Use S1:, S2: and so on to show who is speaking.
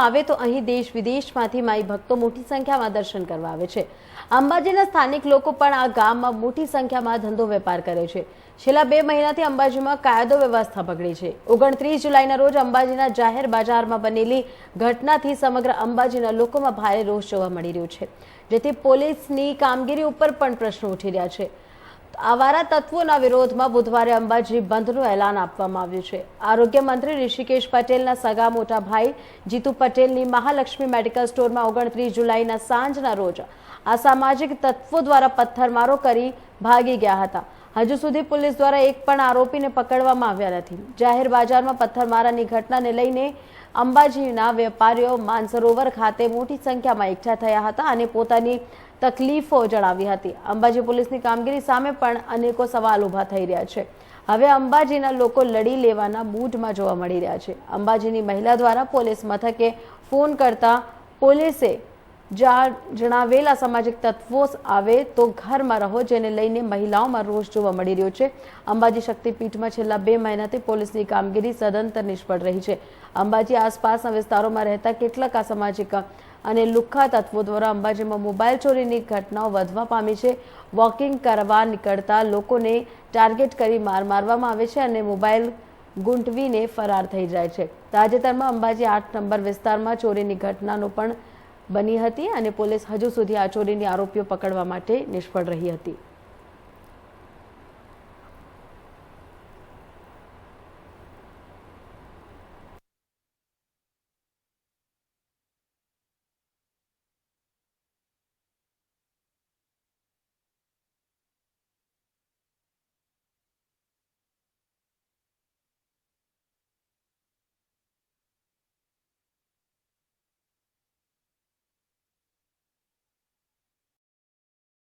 S1: આવે તો અહીં દેશ વિદેશમાંથી માઈ ભક્તો મોટી સંખ્યામાં દર્શન કરવા આવે છે. અંબાજીના સ્થાનિક લોકો પણ આ ગામમાં મોટી સંખ્યામાં ધંધો વેપાર કરે છે. છેલ્લા બે મહિનાથી અંબાજીમાં કાયદો વ્યવસ્થા બગડી છે. ઓગણત્રીસ જુલાઈના રોજ અંબાજીના જાહેર બજારમાં બનેલી ઘટનાથી સમગ્ર અંબાજીના લોકોમાં ભારે રોષ જોવા મળી રહ્યો છે. જેથી પોલીસની કામગીરી ઉપર પણ પ્રશ્નો ઉઠી રહ્યા છે. આવારા તત્વોના વિરોધમાં બુધવારે અંબાજી બંધનું એલાન આપવામાં આવ્યું છે. આરોગ્ય મંત્રી ઋષિકેશ પટેલના સગા મોટા ભાઈ જીતુ પટેલની મહાલક્ષ્મી મેડિકલ સ્ટોરમાં ઓગણત્રીસ જુલાઈના સાંજના રોજ આ સામાજિક તત્વો દ્વારા પથ્થરમારો કરી ભાગી ગયા હતા. હજુ સુધી પોલીસ દ્વારા એક પણ આરોપીને પકડવામાં આવ્યા નથી. જાહેર બજારમાં પથ્થરમારાની ઘટનાને લઈને અંબાજીના વેપારીઓ માનસરોવર ખાતે મોટી સંખ્યામાં એકઠા થયા હતા અને પોતાની તકલીફો જણાવી હતી. અંબાજી પોલીસની કામગીરી સામે પણ અનેકો સવાલ ઊભા થઈ રહ્યા છે. હવે અંબાજીના લોકો લડી લેવાના મૂડમાં જોવા મળી રહ્યા છે. અંબાજીની મહિલા દ્વારા પોલીસ મથકે ફોન કરતા પોલીસે જણાવેલા સામાજિક તત્વો આવે તો ઘરમાં રહો, જેને લઈને મહિલાઓમાં રોષ જોવા મળી રહ્યો છે. અંબાજી શક્તિપીઠમાં છેલ્લા બે મહિનાથી પોલીસની કામગીરી સદંતર નિષ્ફળ રહી છે. અંબાજી આસપાસના વિસ્તારોમાં રહેતા કેટલાક અસામાજિક અને લુખ્ખા તત્વો દ્વારા અંબાજીમાં મોબાઈલ ચોરીની ઘટનાઓ વધવા પામી છે. વોકિંગ કરવા નીકળતા લોકોને ટાર્ગેટ કરી માર મારવામાં આવે છે અને મોબાઈલ ગૂંટવીને ફરાર થઈ જાય છે. તાજેતરમાં અંબાજી આઠ નંબર વિસ્તારમાં ચોરીની ઘટનાનો પણ બની હતી અને પોલીસ હજુ સુધી આ ચોરીની આરોપીઓ પકડવા માટે નિષ્ફળ રહી હતી.